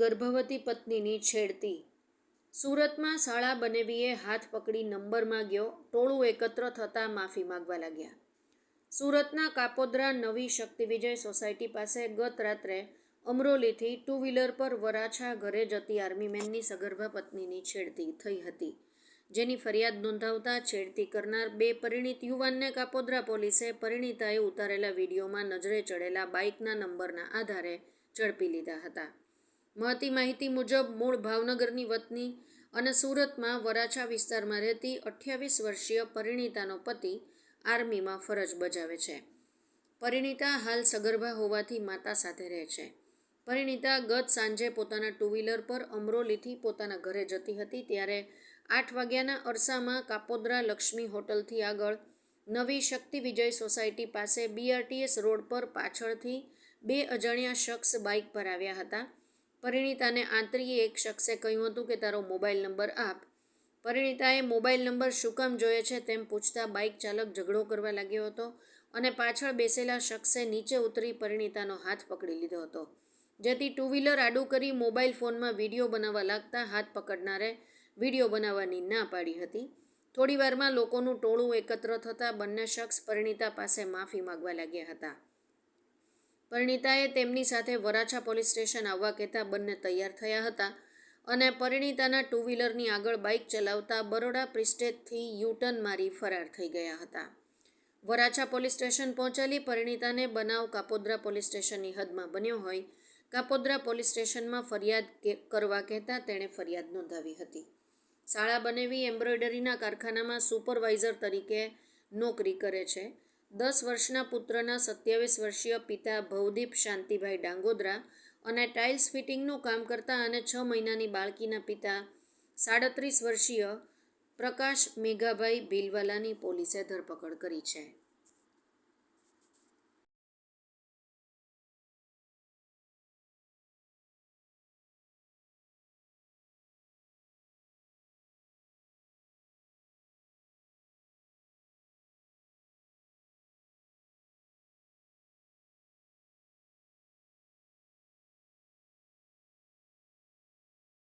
ગર્ભવતી પત્નીની છેડતી. સુરતમાં શાળા બનેવીએ હાથ પકડી નંબર માંગ્યો, ટોળું એકત્ર થતાં માફી માંગવા લાગ્યા. સુરતના કાપોદ્રા નવી શક્તિ વિજય સોસાયટી પાસે ગત રાત્રે અમરોલીથી ટુ વ્હીલર પર વરાછા ઘરે જતી આર્મી મેનની સગર્ભા પત્નીની છેડતી થઈ હતી, જેની ફરિયાદ નોંધાવતા છેડતી કરનાર બે પરિણીત યુવાનને કાપોદ્રા પોલીસે પરિણીતાએ ઉતારેલા વિડીયોમાં નજરે ચડેલા બાઇકના નંબરના આધારે ઝડપી લીધા હતા. મળતી માહિતી મુજબ, મૂળ ભાવનગરની વતની અને સુરતમાં વરાછા વિસ્તારમાં રહેતી અઠ્યાવીસ વર્ષીય પરિણીતાનો પતિ આર્મીમાં ફરજ બજાવે છે. પરિણીતા હાલ સગર્ભા હોવાથી માતા સાથે રહે છે. પરિણીતા ગત સાંજે પોતાના ટુ વ્હીલર પર અમરોલીથી પોતાના ઘરે જતી હતી ત્યારે આઠ વાગ્યાના અરસામાં કાપોદ્રા લક્ષ્મી હોટલથી આગળ નવી શક્તિ વિજય સોસાયટી પાસે બીઆરટીએસ રોડ પર પાછળથી બે અજાણ્યા શખ્સ બાઇક પર આવ્યા હતા. પરિણીતાને આંતરીએ એક શખ્સે કહ્યું હતું કે, તારો મોબાઈલ નંબર આપ. પરિણીતાએ મોબાઈલ નંબર શું કામ જોઈએ છે તેમ પૂછતા બાઇક ચાલક ઝઘડો કરવા લાગ્યો હતો અને પાછળ બેસેલા શખ્સે નીચે ઉતરી પરિણીતાનો હાથ પકડી લીધો હતો. જેથી ટુ વ્હીલર આડું કરી મોબાઈલ ફોનમાં વીડિયો બનાવવા લાગતા હાથ પકડનારે વીડિયો બનાવવાની ના પાડી હતી. થોડી વારમાં લોકોનું ટોળું એકત્ર થતાં બંને શખ્સ પરિણીતા પાસે માફી માગવા લાગ્યા હતા. પરિણીતાએ તેમની સાથે વરાછા પોલીસ સ્ટેશન આવવા કહેતા બંને તૈયાર થયા હતા અને પરિણીતાના ટુ વ્હીલરની આગળ બાઇક ચલાવતા બરોડા પ્રિસ્ટેજથી યુટર્ન મારી ફરાર થઈ ગયા હતા. વરાછા પોલીસ સ્ટેશન પહોંચેલી પરિણીતાને બનાવ કાપોદ્રા પોલીસ સ્ટેશનની હદમાં બન્યો હોય. કાપોદ્રા પોલીસ સ્ટેશનમાં ફરિયાદ કરવા કહેતા તેણે ફરિયાદ નોંધાવી હતી. શાળા બનેવી એમ્બ્રોઇડરીના કારખાનામાં સુપરવાઇઝર તરીકે નોકરી કરે છે. દસ વર્ષના પુત્રના સત્યાવીસ વર્ષીય પિતા ભવદીપ શાંતિભાઈ ડાંગોદરા અને ટાઇલ્સ ફિટિંગનું કામ કરતા અને છ મહિનાની બાળકીના પિતા સાડત્રીસ વર્ષીય પ્રકાશ મેઘાભાઈ ભીલવાલાની પોલીસે ધરપકડ કરી છે.